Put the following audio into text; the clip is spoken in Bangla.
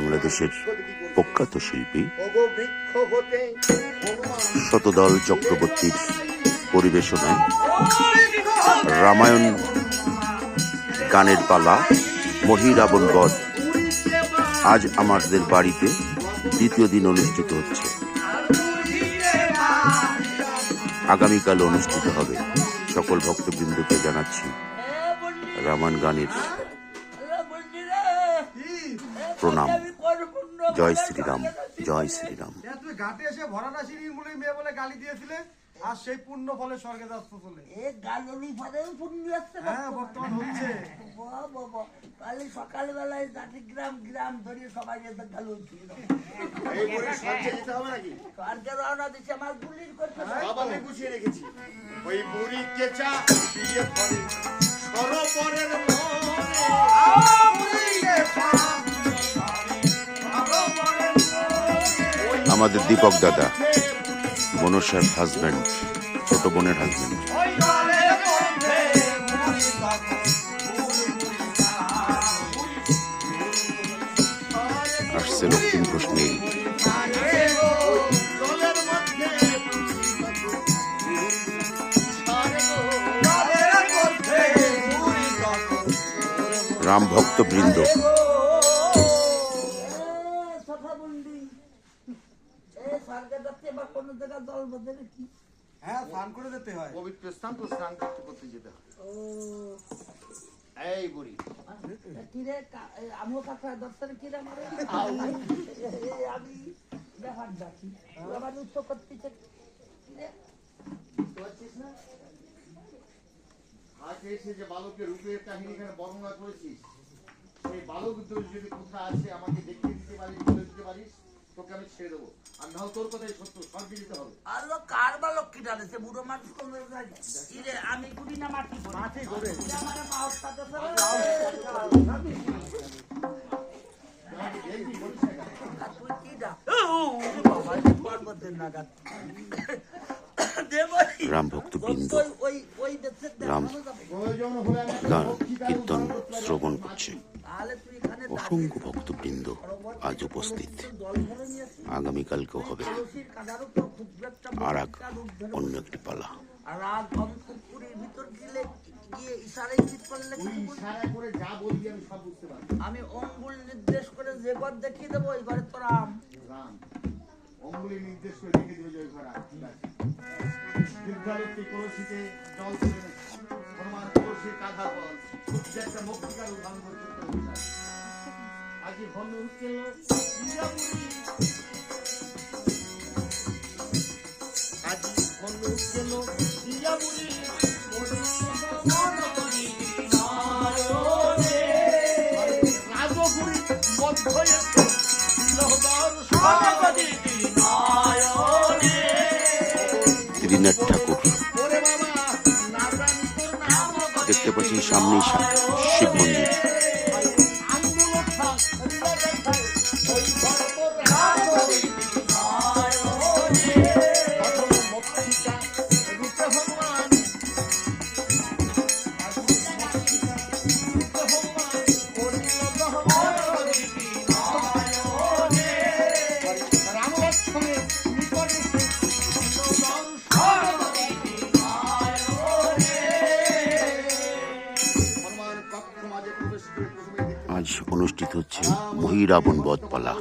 বাংলাদেশের প্রখ্যাত শিল্পী। শতদল চক্রবর্তীর পরিবেশনায় রামায়ণ গানের পালা মহিরাবণ বধ আজ আমাদের বাড়িতে দ্বিতীয় দিন অনুষ্ঠিত হচ্ছে। আগামীকাল অনুষ্ঠিত হবে। সকল ভক্তবৃন্দকে জানাচ্ছি রামায়ণ গানের প্রণাম। জয় শ্রীরাম জয় শ্রীরাম। এ ঘাটে এসে মুড়ি মেয়ে বলে গালি দিয়েছিলে আর সেই পুণ্য ফলে স্বর্গে যাচ্ছ চলে এ গালুলি পরেও পুণ্য আসছে হ্যাঁ বর্তমান হচ্ছে। বাবা, বাবা। কালি সকালবেলায় জাতিগ্রাম গ্রাম ধরিয়ে সবাই এসে গালু ছিল এই বড়ি সঞ্চয় দিতে হবে নাকি? স্বর্গে রওনা দিচ্ছে আমার গুলির করতে আমি গুছিয়ে রেখেছি। ওই বুড়ি কেচা বিয়ে করে সরোবরের আমাদের দীপক দাদা মনসার হাজব্যান্ড ছোট বোনের হাজব্যান্ড আসছে রক্তিম ঘোষ মধ্যে রাম বা কোনো জায়গায় জল হ্যাঁ স্নান করে যেতে হয়। পবিত্র স্থান তো স্নান করতে করতে যেতে হবে ও। এই বুড়ি। কিরে আমিও কাছে দর্শন কিরে মারে আমি ব্যাপার দেখি আবার উচ্চ করতেছে। কিরে? করছিস না? আজ এসে যে বালকের রূপের কাহিনী এখানে বর্ণনা করেছিস সেই বালক যদি কোথায় আছে আমাকে দেখিয়ে দিতে পারিস বলে দিতে পারিস? তোকে আমি ছেড়ে দেবো। আর নাহলে তোর কথাই সত্য স্বর্গে দিতে হবে। আর ও কার বা লক্ষ্মী ডালেছে বুড়ো মানুষ কোন আমি গুলি না মাটি করি মাটি করে আমার তুই কি বাবা নাগাদ। দেব রাম কীর্তন। শ্রবণ করছে। অসংখ্য ভক্তবৃন্দ আজ উপস্থিত। আগামীকালকেও হবে। আর এক অন্য একটি পালা। আমি সব বুঝতে পারব আমি অঙ্গুল নির্দেশ করে যে ঘর দেখিয়ে দেবো ওই ঘরে তোর আম রাম। অঙ্গুলি নির্দেশ করে রেখে দিবে জয় ঘরা ঠিক কলসিতে জল তুলে এনেছে। কাঁধা বল। যে একটা মক্ষিকার উদাহরণ করতে আজি হনু কেল আজি হনু কেল দিয়াবুড়ি রাজগুড়ি মধ্যে লহদার ঠাকুর। পাচ্ছি সামনেই শিব মন্দির। আঙ্গুল আজ অনুষ্ঠিত হচ্ছে মহিরাবণ বধ পালা